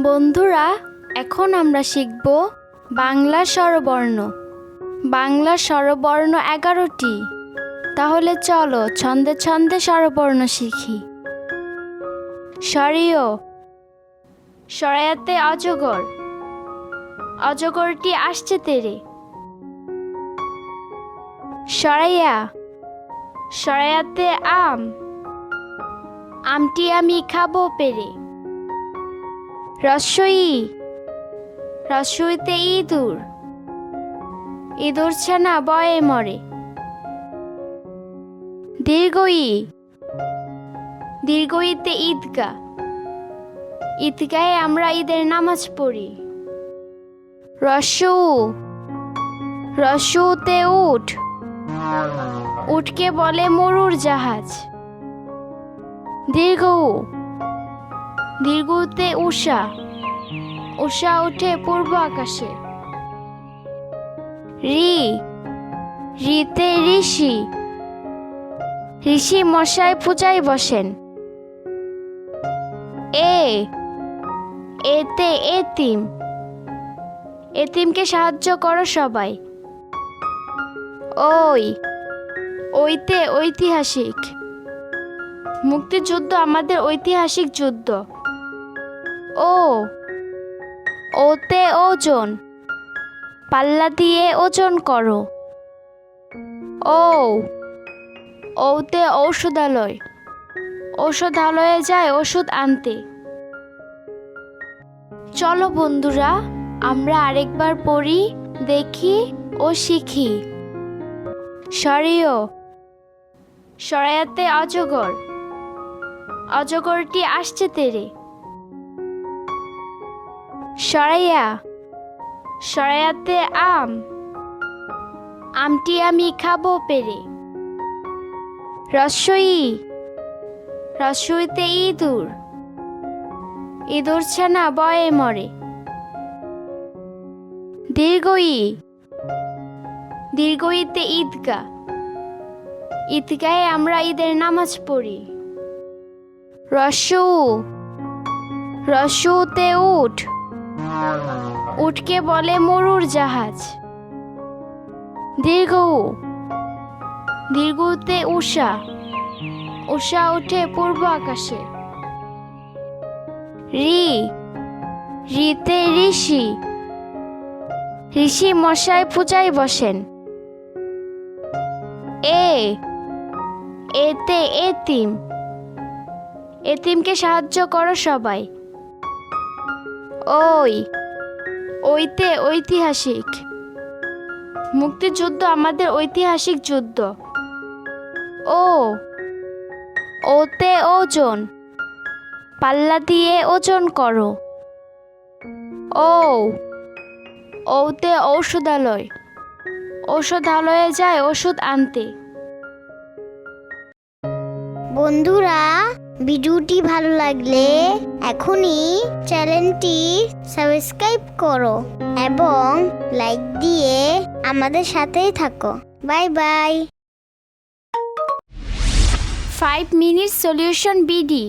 বন্ধুরা, এখন আমরা শিখব বাংলা স্বরবর্ণ। বাংলা স্বরবর্ণ এগারোটি। তাহলে চলো ছন্দে ছন্দে স্বরবর্ণ শিখি। সরিয় সরায়াতে অজগর। অজগরটি আসছে তেরে। সরাইয়া সরাইয়াতে আম। আমটি আমি খাব পেরে। রস্যই রস্যইতে ইঁদুর। ইঁদুর ছানা বয়ে মরে। দীর্ঘই। দীর্ঘইতে ঈদগা ঈদগায় আমরা ঈদের নামাজ পড়ি। রস্যু রস্যুতে উঠ। উঠকে বলে মরুর জাহাজ। দীর্ঘ দীর্ঘতে উষা। উষা উঠে পূর্ব আকাশে। রি। রিতে ঋষি। ঋষি মশাই পূজায় বসেন। এ। এতে এতিম। এতিমকে সাহায্য করো সবাই। ওই। ওইতে ঐতিহাসিক। মুক্তিযুদ্ধ আমাদের ঐতিহাসিক যুদ্ধ। ও। ওতে ওজন। পাল্লা দিয়ে ওজন করো। ও। ওতে ঔষধালয়। ঔষধালয়ে যায় ওষুধ আনতে। চলো বন্ধুরা, আমরা আরেকবার পড়ি, দেখি ও শিখি। সরিয় সরায়াতে অজগর। অজগরটি আসছে তেরে। সরাইয়া। সরাইয়াতে আম। আমটি আমি খাব পেরে। রস্যই রস্যইতে ইঁদুর। ইঁদুর ছানা বয়ে মরে। দীর্ঘই। দীর্ঘইতে ঈদগা ঈদগায় আমরা ঈদের নামাজ পড়ি। রস্যু রস্যুতে উঠ। উঠকে বলে মরুর জাহাজ। দীর্ঘ উ, দীর্ঘতে উষা। উষা উঠে পূর্ব আকাশে। রি। রিতে ঋষি। ঋষি মশাই পূজায় বসেন। এ। এতে এতিম। এতিমকে সাহায্য করো সবাই। ওই, ওইতে ঐতিহাসিক। মুক্তিযুদ্ধ আমাদের ঐতিহাসিক যুদ্ধ। ও, ওতে ওজন। পাল্লা দিয়ে ওজন করো। ও, ওতে ঔষধালয়। ঔষধালয়ে যায় ওষুধ আনতে। বন্ধুরা ভিডিওটি ভালো লাগলে এখনই চ্যানেলটি সাবস্ক্রাইব করো এবং লাইক দিয়ে আমাদের সাথেই থাকো। Bye bye. Five minute solution BD.